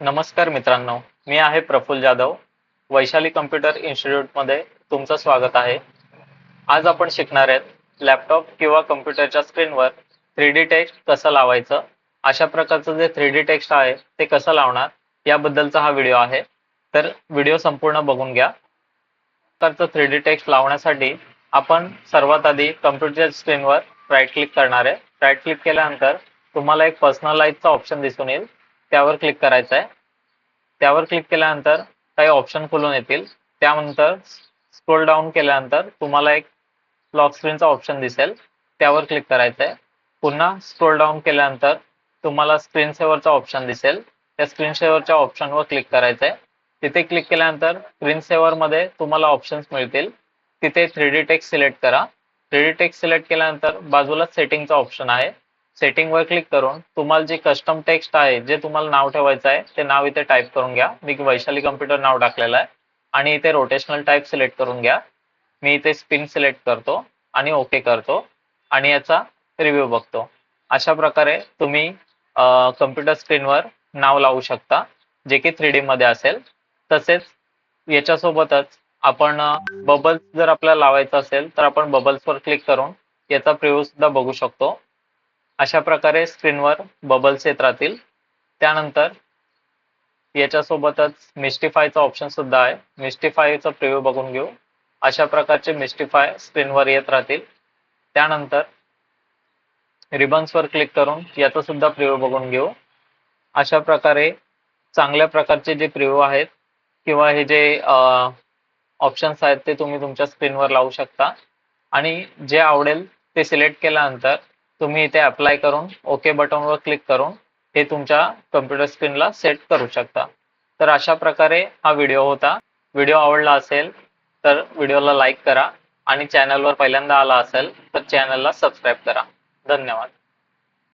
नमस्कार मित्रांनो मी आहे प्रफुल जाधव वैशाली कम्प्युटर इन्स्टिट्यूटमध्ये तुमचं स्वागत आहे. आज आपण शिकणार आहेत लॅपटॉप किंवा कम्प्युटरच्या स्क्रीनवर थ्री डी टेक्स्ट कसं लावायचं अशा प्रकारचं जे थ्री डी टेक्स्ट आहे ते कसं लावणार याबद्दलचा हा व्हिडिओ आहे. तर व्हिडिओ संपूर्ण बघून घ्या. तर थ्री डी टेक्स्ट लावण्यासाठी आपण सर्वात आधी कम्प्युटरच्या स्क्रीनवर राईट क्लिक करणार आहे. राईट क्लिक केल्यानंतर तुम्हाला एक पर्सनलाइजचा ऑप्शन दिसून येईल. त्यावर क्लिक करायचं आहे त्यावर क्लिक केल्यानंतर काही ऑप्शन खुलून येतील. त्यानंतर स्क्रोल डाऊन केल्यानंतर तुम्हाला एक लॉक स्क्रीनचा ऑप्शन दिसेल. त्यावर क्लिक करायचं आहे पुन्हा स्क्रोल डाऊन केल्यानंतर तुम्हाला स्क्रीन सेवरचा ऑप्शन दिसेल. त्या स्क्रीन सेवरच्या ऑप्शनवर क्लिक करायचं आहे तिथे क्लिक केल्यानंतर स्क्रीन सेवरमध्ये तुम्हाला ऑप्शन्स मिळतील. तिथे थ्री डी टेक्स्ट सिलेक्ट करा. थ्री डी टेक्स्ट सिलेक्ट केल्यानंतर बाजूला सेटिंगचा ऑप्शन आहे. सेटिंग वर क्लिक करून तुम्हाला जे कस्टम टेक्स्ट आहे जे तुम्हाला नाव ठेवायचं आहे ते नाव इथे टाईप करून घ्या. मी वैशाली कम्प्युटर नाव टाकलेलं आहे. आणि इथे रोटेशनल टाईप सिलेक्ट करून घ्या. मी इथे स्पिन सिलेक्ट करतो आणि ओके करतो. आणि याचा रिव्ह्यू बघतो. अशा प्रकारे तुम्ही कम्प्युटर स्क्रीनवर नाव लावू शकता जे की थ्री डी मध्ये असेल. तसेच याच्यासोबतच आपण बबल्स जर आपल्याला लावायचं असेल तर आपण बबल्सवर क्लिक करून याचा प्रिव्ह्यू सुद्धा बघू शकतो. अशा प्रकारे स्क्रीनवर बबल्स येत राहतील. त्यानंतर याच्यासोबतच मिस्टिफायचा ऑप्शन सुद्धा आहे. मिस्टिफायचा प्रिव्ह्यू बघून घेऊ. अशा प्रकारचे मिस्टिफाय स्क्रीनवर येत राहतील. त्यानंतर रिबन्सवर क्लिक करून याचा सुद्धा प्रिव्ह्यू बघून घेऊ. अशा प्रकारे चांगल्या प्रकारचे जे प्रिव्ह्यू आहेत किंवा हे जे ऑप्शन्स आहेत ते तुम्ही तुमच्या स्क्रीनवर लावू शकता. आणि जे आवडेल ते सिलेक्ट केल्यानंतर तुम्ही इथे अप्लाय करून ओके बटनवर क्लिक करून हे तुमच्या कम्प्युटर स्क्रीनला सेट करू शकता. तर अशा प्रकारे हा व्हिडिओ होता. व्हिडिओ आवडला असेल तर व्हिडिओला लाईक करा आणि चॅनलवर पहिल्यांदा आला असेल तर चॅनलला सबस्क्राईब करा. धन्यवाद.